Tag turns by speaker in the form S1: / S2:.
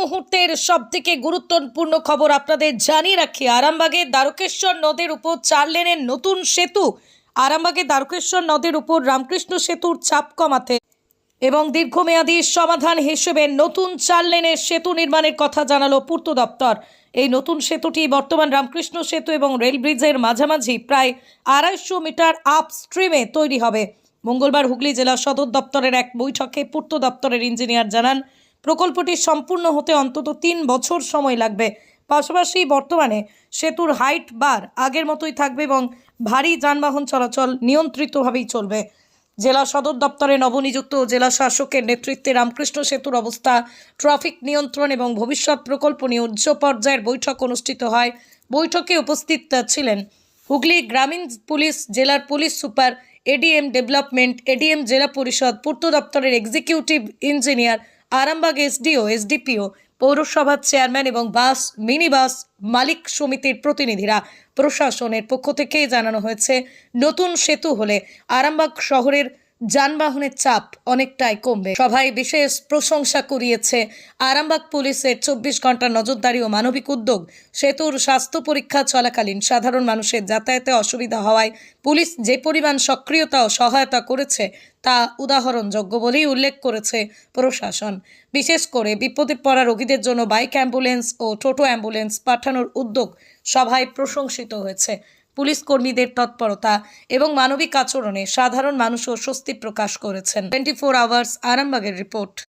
S1: মুহূর্তের সব থেকে গুরুত্বপূর্ণ খবর আপনাদের জানিয়ে রাখি। আরামবাগের দ্বারকেশ্বর নদের উপর চার লেনের নতুন সেতু। আরামবাগের দ্বারকেশ্বর নদের উপর রামকৃষ্ণ সেতুর চাপ কমাতে এবং দীর্ঘমেয়াদী সমাধান হিসেবে নতুন চার লেনের সেতু নির্মাণের কথা জানালো পূর্ত দপ্তর। এই নতুন সেতুটি বর্তমান রামকৃষ্ণ সেতু এবং রেল ব্রিজের মাঝামাঝি প্রায় আড়াইশো মিটার আপ স্ট্রিমে তৈরি হবে। মঙ্গলবার হুগলি জেলা সদর দপ্তরের এক বৈঠকে পূর্ত দপ্তরের ইঞ্জিনিয়ার জানান প্রকল্পটি সম্পূর্ণ হতে অন্তত তিন বছর সময় লাগবে। পাশাপাশি বর্তমানে সেতুর হাইট বার আগের মতোই থাকবে এবং ভারী যানবাহন চলাচল নিয়ন্ত্রিতভাবেই চলবে। জেলা সদর দপ্তরে নবনিযুক্ত জেলা শাসকের নেতৃত্বে রামকৃষ্ণ সেতুর অবস্থা, ট্রাফিক নিয়ন্ত্রণ এবং ভবিষ্যৎ প্রকল্প নিয়ে উচ্চ পর্যায়ের বৈঠক অনুষ্ঠিত হয়। বৈঠকে উপস্থিত ছিলেন হুগলি গ্রামীণ পুলিশ, জেলার police super, ADM development, ADM জেলা পরিষদ, পূর্ত দপ্তরের executive engineer Arambagh SDO, SDPO, পৌরসভার চেয়ারম্যান এবং বাস মিনি বাস মালিক সমিতির প্রতিনিধিরা প্রশাসনের পক্ষ থেকে জানানো হয়েছে, নতুন সেতু হলে আরামবাগ শহরের যানবাহনের চাপ অনেকটাই কমবে। সভায় বিশেষ প্রশংসা কুড়িয়েছে আরামবাগ পুলিশের চব্বিশ ঘণ্টা নজরদারি ও মানবিক উদ্যোগ। সেতুর স্বাস্থ্য পরীক্ষা চলাকালীন সাধারণ মানুষের যাতায়াতে অসুবিধা হওয়ায় পুলিশ যে পরিমাণ সক্রিয়তা ও সহায়তা করেছে তা উদাহরণযোগ্য বলেই উল্লেখ করেছে প্রশাসন। বিশেষ করে বিপদে পড়া রোগীদের জন্য বাইক অ্যাম্বুলেন্স ও টোটো অ্যাম্বুলেন্স পাঠানোর উদ্যোগ সভায় প্রশংসিত হয়েছে। পুলিশ কর্মীদের তৎপরতা এবং মানবিক আচরণে সাধারণ মানুষও স্বস্তি প্রকাশ করেছেন। টোয়েন্টি ফোর আওয়ার্স আরামবাগের রিপোর্ট।